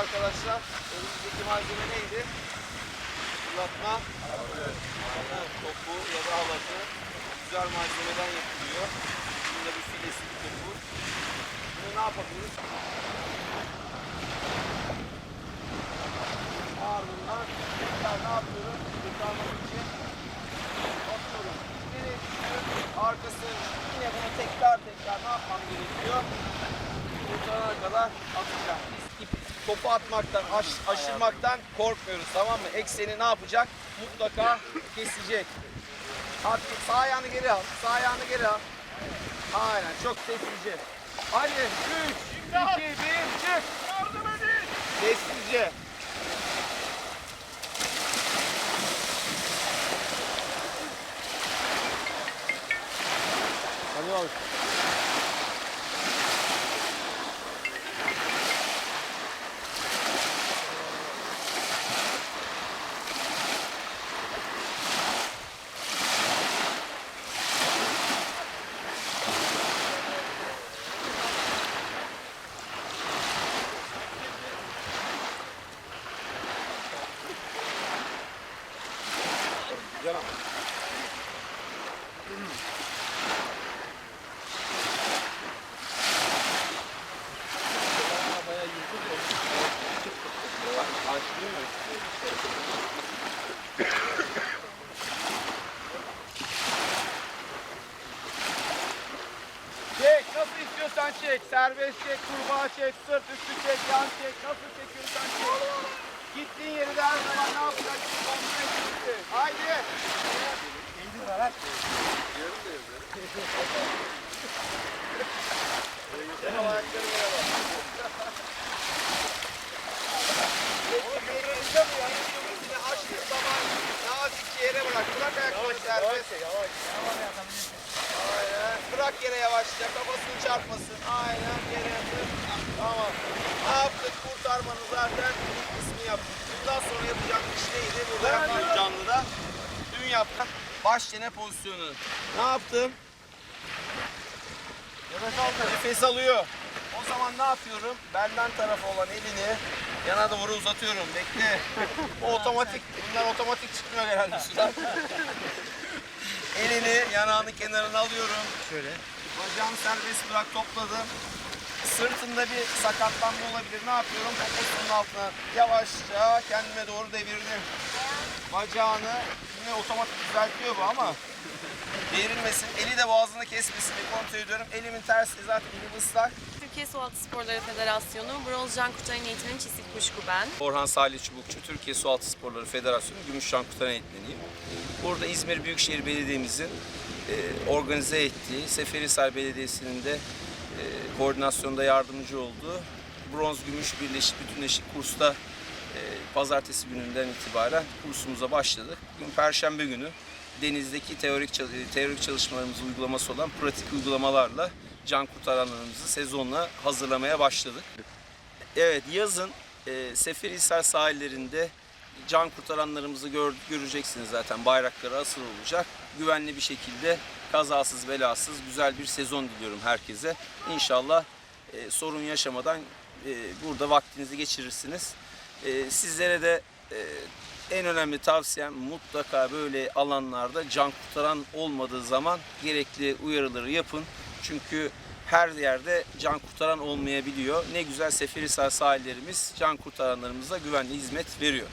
Arkadaşlar, elimizdeki malzeme neydi? Fırlatma, topu ya da halatı güzel malzemeden yapılıyor. Bunda bir filesi bir topu. Bunu ne yapabiliriz? Ardından tekrar ne yapıyorum? Kurtarmak için atıyorum. Nereye düşüyor? Arkası yine bunu tekrar tekrar ne yapmam gerekiyor? kurtarana kadar atacağım. Topu atmaktan, aş, aşırmaktan korkmuyoruz tamam mı? Ekseni ne yapacak? Mutlaka kesecek. At, sağ ayağını geri al, sağ ayağını geri al. Aynen, çok sessizce. Hadi 3, 2, 1, çık. Yardım edin. Sessizce. Hadi bakalım. Mı? Çek, nasıl istiyorsan çek. Serbest çek, kurbağa çek, sırt üstü çek, yan çek. Nasıl çekiyorsan çek. Gittiğin yeri de her zaman ne yapacaksın? Kontrol edeceksin. Haydi. İndir ver hadi. Yarım da Ayakları yere bak. Yerinde mi ya? Üstüne açtığı zaman nazikçe yere bırak. Bırak ayakları serbest. Aynen. Bırak yere yavaşça. Kafasını çarpmasın. Aynen. Yere yatır. Tamam. Ne yaptık? Kurtarmanın zaten kısmı yaptık. Bundan sonra yapacak iş neydi? Burada yaptık canlıda. Dün yaptık. Baş çene pozisyonu. Ne yaptım? Nefes aldı. Nefes alıyor. O zaman ne yapıyorum? Benden tarafı olan elini yana doğru uzatıyorum. Bekle. O otomatik. Bunlar otomatik çıkmıyor genelde sudan. Elini yanağını kenarına alıyorum. Şöyle. Bacağını serbest bırak topladım. Sırtında bir sakatlanma olabilir. Ne yapıyorum? Poposunun altına yavaşça kendime doğru devirdim. Bacağını yine otomatik düzeltiyor bu ama devrilmesin. Eli de boğazını kesmesin diye kontrol ediyorum. Elimin tersi zaten elim ıslak. Türkiye Sualtı Sporları Federasyonu Bronz Can Kurtaran Eğitiminin çizik kuşku ben. Orhan Salih Çubukçu, Türkiye Sualtı Sporları Federasyonu Gümüşşan Kurtaran Eğitmeniyim. Burada İzmir Büyükşehir Belediye'mizin e, organize ettiği, Seferihisar Belediyesi'nin de e, koordinasyonda yardımcı olduğu bronz gümüş birleşik bütünleşik kursta pazartesi gününden itibaren kursumuza başladık. Bugün perşembe günü denizdeki teorik çal- teorik çalışmalarımızı uygulaması olan pratik uygulamalarla can kurtaranlarımızı sezonla hazırlamaya başladık. Evet yazın e, Seferihisar sahillerinde can kurtaranlarımızı gör, göreceksiniz zaten. Bayrakları asıl olacak. Güvenli bir şekilde kazasız belasız güzel bir sezon diliyorum herkese. İnşallah e, sorun yaşamadan e, burada vaktinizi geçirirsiniz. E, sizlere de e, en önemli tavsiyem mutlaka böyle alanlarda can kurtaran olmadığı zaman gerekli uyarıları yapın. Çünkü her yerde can kurtaran olmayabiliyor. Ne güzel Seferihisar sahillerimiz can kurtaranlarımıza güvenli hizmet veriyor.